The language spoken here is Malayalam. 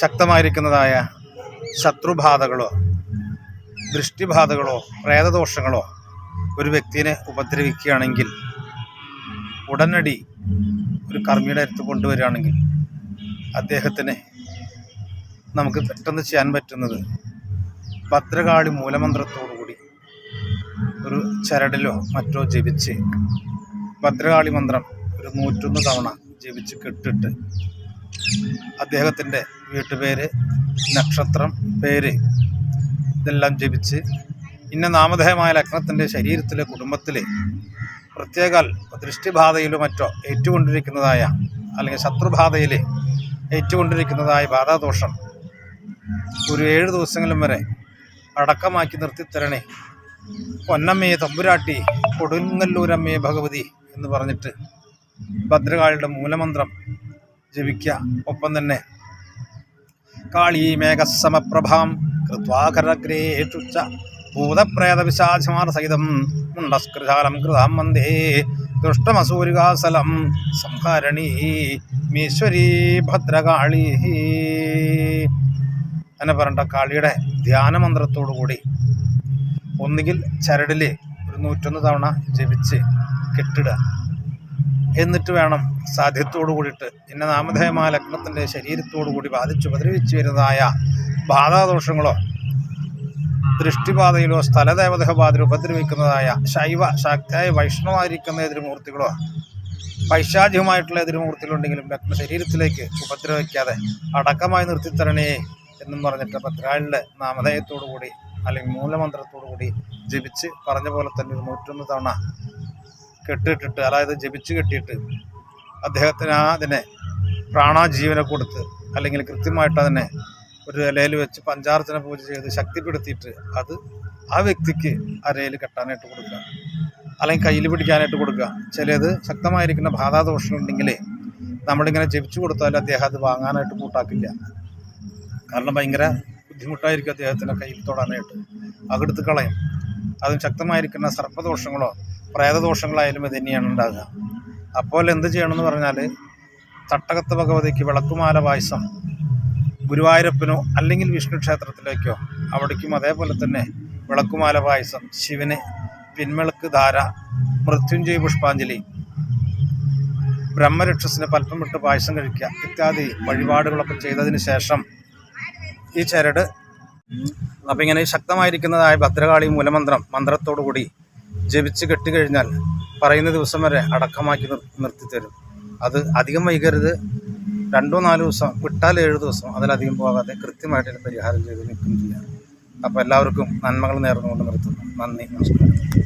ശക്തമായിരിക്കുന്നതായ ശത്രുബാധകളോ ദൃഷ്ടിബാധകളോ പ്രേതദോഷങ്ങളോ ഒരു വ്യക്തിയെ ഉപദ്രവിക്കുകയാണെങ്കിൽ ഉടനടി ഒരു കർമ്മിയുടെ അടുത്ത് കൊണ്ടുവരികയാണെങ്കിൽ അദ്ദേഹത്തിന് നമുക്ക് പെട്ടെന്ന് ചെയ്യാൻ പറ്റുന്നത് ഭദ്രകാളി മൂലമന്ത്രത്തോടു കൂടി ഒരു ചരടിലോ മറ്റോ ജപിച്ച് ഭദ്രകാളി മന്ത്രം ഒരു നൂറ്റൊന്ന് തവണ ജപിച്ച് കെട്ടിട്ട് അദ്ദേഹത്തിന്റെ വീട്ടുപേര് നക്ഷത്രം പേര് ഇതെല്ലാം ജപിച്ച് ഇന്ന നാമധേയമായ ലഗ്നത്തിന്റെ ശരീരത്തിലെ കുടുംബത്തിലെ പ്രത്യേകാൽ ദൃഷ്ടിബാധയിലോ മറ്റോ ഏറ്റുകൊണ്ടിരിക്കുന്നതായ അല്ലെങ്കിൽ ശത്രുബാധയിൽ ഏറ്റുകൊണ്ടിരിക്കുന്നതായ ബാധാദോഷം ഒരു ഏഴ് ദിവസങ്ങളും വരെ അടക്കമാക്കി നിർത്തിത്തരണേ. പൊന്നമ്മയെ തമ്പുരാട്ടി കൊടുങ്ങല്ലൂരമ്മയെ ഭഗവതി എന്ന് പറഞ്ഞിട്ട് ഭദ്രകാളിയുടെ മൂലമന്ത്രം ജപിക്കുക. ഒപ്പം തന്നെ കാളീ മേഘസമപ്രഭാം കൃത്വാകരഗ്രേഷുച്ച ഭൂതപ്രേതപിശാചമാർ സഹിതം മുണ്ടസ്കൃശാലം കൃതാം വന്ദേ. ദുഷ്ടമസൂരികാസലം സംഹരണീ മീശ്വരീ ഭദ്രകാളി. എന്നെ പറഞ്ഞ കാളിയുടെ ധ്യാനമന്ത്രത്തോടു കൂടി ഒന്നുകിൽ ചരടിൽ ഒരു നൂറ്റൊന്ന് തവണ ജപിച്ച് കെട്ടിടുക. എന്നിട്ട് വേണം സാധ്യത്തോടു കൂടിയിട്ട്. ഇന്ന നാമധേയമായ ലഗ്നത്തിന്റെ ശരീരത്തോടു കൂടി ബാധിച്ചു ഉപദ്രവിച്ചു വരുന്നതായ ബാധാദോഷങ്ങളോ ദൃഷ്ടിബാധയിലോ സ്ഥലദേവതബാധയിലോ ഉപദ്രവിക്കുന്നതായ ശൈവ ശക്തിയായ വൈഷ്ണവായിരിക്കുന്ന എതിർമൂർത്തികളോ പൈശാചികമായിട്ടുള്ള എതിർമൂർത്തികളുണ്ടെങ്കിലും ലഗ്ന ശരീരത്തിലേക്ക് ഉപദ്രവിക്കാതെ അടക്കമായി നിർത്തിത്തരണേ എന്നും പറഞ്ഞിട്ട് പത്രാളിന്റെ നാമധേയത്തോടു കൂടി അല്ലെങ്കിൽ മൂലമന്ത്രത്തോടു കൂടി ജപിച്ച് പറഞ്ഞ പോലെ തന്നെ ഒരു നൂറ്റൊന്ന് തവണ കെട്ടിട്ടിട്ട് അതായത് ജപിച്ച് കെട്ടിയിട്ട് അദ്ദേഹത്തിന് ആ അതിനെ പ്രാണാജീവനെ കൊടുത്ത് അല്ലെങ്കിൽ കൃത്യമായിട്ട് അതിനെ ഒരു ഇലയിൽ വെച്ച് പഞ്ചാർച്ചന പൂജ ചെയ്ത് ശക്തിപ്പെടുത്തിയിട്ട് അത് ആ വ്യക്തിക്ക് അരയിൽ കെട്ടാനായിട്ട് കൊടുക്കുക. അല്ലെങ്കിൽ കയ്യിൽ പിടിക്കാനായിട്ട് കൊടുക്കുക. ചിലത് ശക്തമായിരിക്കുന്ന ബാധാദോഷങ്ങളുണ്ടെങ്കിൽ നമ്മളിങ്ങനെ ജപിച്ചു കൊടുത്താൽ അദ്ദേഹം അത് വാങ്ങാനായിട്ട് കൂട്ടാക്കില്ല. കാരണം ഭയങ്കര ബുദ്ധിമുട്ടായിരിക്കും അദ്ദേഹത്തിന്റെ കയ്യിൽ തൊടാനായിട്ട്. അകെടുത്ത് കളയും. അതും ശക്തമായിരിക്കുന്ന സർപ്പദോഷങ്ങളോ പ്രേതദോഷങ്ങളായാലും ഇത് തന്നെയാണ് ഉണ്ടാകുക. അപ്പോൾ എന്ത് ചെയ്യണമെന്ന് പറഞ്ഞാൽ തട്ടകത്ത് ഭഗവതിക്ക് വിളക്കുമാല പായസം ഗുരുവായൂരപ്പനോ അല്ലെങ്കിൽ വിഷ്ണു ക്ഷേത്രത്തിലേക്കോ അവിടേക്കും അതേപോലെ തന്നെ വിളക്കുമാല പായസം ശിവന് പിൻവിളക്ക് ധാര മൃത്യുഞ്ജയ പുഷ്പാഞ്ജലി ബ്രഹ്മരക്ഷസിന് പൽപ്പം വിട്ട് പായസം കഴിക്കുക ഇത്യാദി വഴിപാടുകളൊക്കെ ചെയ്തതിന് ശേഷം ഈ ചരട്. അപ്പം ഇങ്ങനെ ശക്തമായിരിക്കുന്നതായ ഭദ്രകാളി മൂലമന്ത്രം മന്ത്രത്തോടു കൂടി ജപിച്ച് കെട്ടിക്കഴിഞ്ഞാൽ പറയുന്ന ദിവസം വരെ അടക്കമാക്കി നിർ നിർത്തിത്തരും. അത് അധികം വൈകരുത്. രണ്ടോ നാലോ ദിവസം വിട്ടാൽ ഏഴ് ദിവസം അതിലധികം പോകാതെ കൃത്യമായിട്ട് പരിഹാരം ചെയ്ത് നിൽക്കും ചെയ്യാം. അപ്പോൾ എല്ലാവർക്കും നന്മകൾ നേർന്നുകൊണ്ട് നിർത്തുന്നു. നന്ദി നമസ്കാരം.